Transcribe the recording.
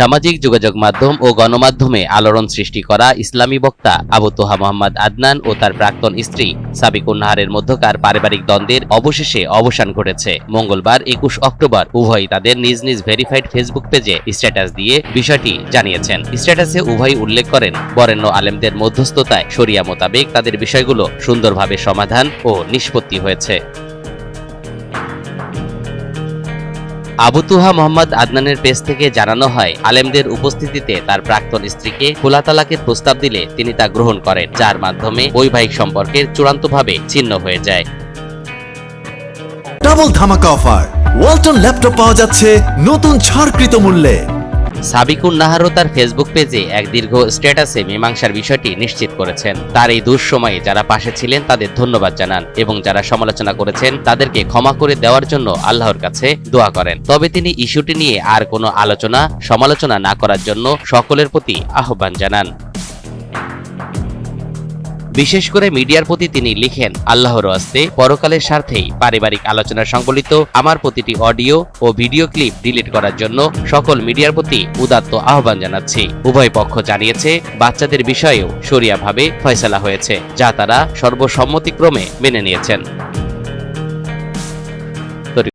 সামাজিক যোগাযোগ মাধ্যম ও গণমাধ্যমে আলোড়ন সৃষ্টি করা ইসলামী বক্তা আবু তোহা মোহাম্মদ আদনান ও তার প্রাক্তন স্ত্রী সাবিকুন নাহারের মধ্যকার পারিবারিক দ্বন্দ্বের অবশেষে অবসান ঘটেছে। মঙ্গলবার একুশ অক্টোবর উভয়ই তাদের নিজ নিজ ভেরিফাইড ফেসবুক পেজে স্ট্যাটাস দিয়ে বিষয়টি জানিয়েছেন। স্ট্যাটাসে উভয়ই উল্লেখ করেন, বরেণ্য আলেমদের মধ্যস্থতায় শরিয়া মোতাবেক তাদের বিষয়গুলো সুন্দরভাবে সমাধান ও নিষ্পত্তি হয়েছে। আবুতুহা মোহাম্মদ আদনানের পেজ থেকে জানানো হয়, আলেমদের উপস্থিতিতে তার প্রাক্তন স্ত্রীকে খোলা তালাকের প্রস্তাব দিলে তিনি তা গ্রহণ করেন, যার মাধ্যমে বৈবাহিক সম্পর্কের চূড়ান্তভাবে ছিন্ন হয়ে যায়। ডাবল ধামাকা অফার ওয়ালটন ল্যাপটপ পাওয়া যাচ্ছে নতুন ছাড়কৃত মূল্যে। সাবিকুন নাহারও তার ফেসবুক পেজে এক দীর্ঘ স্ট্যাটাসে মীমাংসার বিষয়টি নিশ্চিত করেছেন। তার এই দুঃসময়ে যারা পাশে ছিলেন, তাদের ধন্যবাদ জানান এবং যারা সমালোচনা করেছেন, তাদেরকে ক্ষমা করে দেওয়ার জন্য আল্লাহর কাছে দোয়া করেন। তবে তিনি ইস্যুটি নিয়ে আর কোনো আলোচনা, সমালোচনা না করার জন্য সকলের প্রতি আহ্বান জানান। বিশেষ করে মিডিয়ার প্রতি তিনি লিখেন, আল্লাহর আস্তে পরকালের স্বার্থেই পারিবারিক আলোচনা সংবলিত আমার প্রতিটি অডিও ও ভিডিও ক্লিপ ডিলিট করার জন্য সকল মিডিয়ার প্রতি উদাত্ত আহ্বান জানাচ্ছি। উভয় পক্ষ জানিয়েছে, বাচ্চাদের বিষয়েও সরিয়াভাবে ফয়সলা হয়েছে, যা তারা সর্বসম্মতিক্রমে মেনে নিয়েছেন।